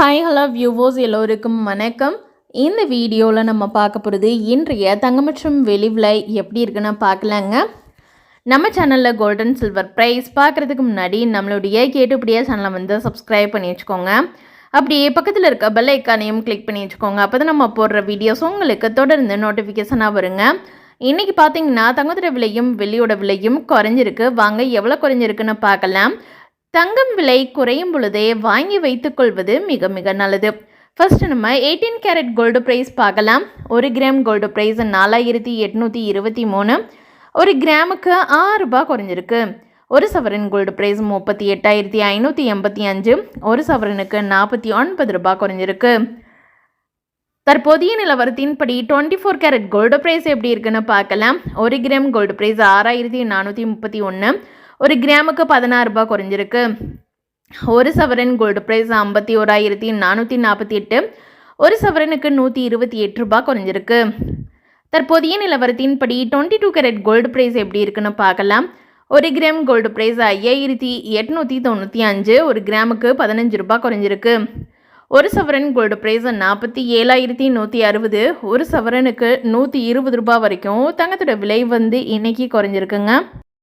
Hi hello வியூவோஸ் எல்லோருக்கும் வணக்கம். இந்த வீடியோவில் நம்ம பார்க்க போகிறது இன்றைய தங்கம் மற்றும் வெளி விலை எப்படி இருக்குன்னு பார்க்கலாங்க. நம்ம சேனலில் கோல்டன் சில்வர் ப்ரைஸ் பார்க்குறதுக்கு முன்னாடி நம்மளுடைய கேட்டுப்படியாக சேனலை வந்து சப்ஸ்கிரைப் பண்ணி வச்சுக்கோங்க. அப்படியே பக்கத்தில் இருக்க பெல் ஐக்கானையும் கிளிக் பண்ணி வச்சுக்கோங்க. அப்போ தான் நம்ம போடுற வீடியோஸ் உங்களுக்கு தொடர்ந்து நோட்டிஃபிகேஷனாக வருங்க. இன்றைக்கி பார்த்தீங்கன்னா தங்கத்தோட விலையும் வெள்ளியோட விலையும் குறைஞ்சிருக்கு. வாங்க எவ்வளோ குறைஞ்சிருக்குன்னு பார்க்கலாம். தங்கம் விலை குறையும் பொழுதே வாங்கி வைத்துக்கொள்வது மிக மிக நல்லது. ஃபர்ஸ்ட் நம்ம எயிட்டீன் கேரட் கோல்டு ப்ரைஸ் பார்க்கலாம். ஒரு கிராம் கோல்டு ப்ரைஸ் நாலாயிரத்தி எட்நூற்றி இருபத்தி மூணு. ஒரு கிராமுக்கு ஆறு ரூபாய் குறைஞ்சிருக்கு. ஒரு சவரன் கோல்டு ப்ரைஸ் முப்பத்தி எட்டாயிரத்தி ஐநூற்றி எண்பத்தி அஞ்சு. ஒரு சவரனுக்கு நாற்பத்தி ஒன்பது ரூபாய் குறைஞ்சிருக்கு. தற்போதைய நிலவரத்தின்படி twenty four carat gold price எப்படி இருக்குன்னு பார்க்கலாம். ஒரு கிராம் கோல்டு ப்ரைஸ் ஆறாயிரத்தி நானூற்றி முப்பத்தி ஒன்று ஒரு கிராமுக்கு பதினாறு ரூபாய் குறைஞ்சிருக்கு. ஒரு சவரன் கோல்டு ப்ரைஸ் ஐம்பத்தி ஓராயிரத்தி நானூற்றி நாற்பத்தி எட்டு ஒரு சவரனுக்கு நூற்றி இருபத்தி எட்டு ரூபாய் குறைஞ்சிருக்கு. தற்போதைய நிலவரத்தின்படி twenty two carat gold price எப்படி இருக்குன்னு பார்க்கலாம். ஒரு கிராம் கோல்டு ப்ரைஸ் ஐயாயிரத்தி எட்நூற்றி தொண்ணூற்றி அஞ்சு. ஒரு கிராமுக்கு பதினஞ்சு ரூபாய் குறைஞ்சிருக்கு. ஒரு சவரன் கோல்டு ப்ரைஸ் நாற்பத்தி ஏழாயிரத்தி நூற்றி அறுபது. ஒரு சவரனுக்கு நூற்றி இருபது ரூபாய் வரைக்கும் தங்கத்தோட விலை வந்து இன்றைக்கி குறைஞ்சிருக்குங்க.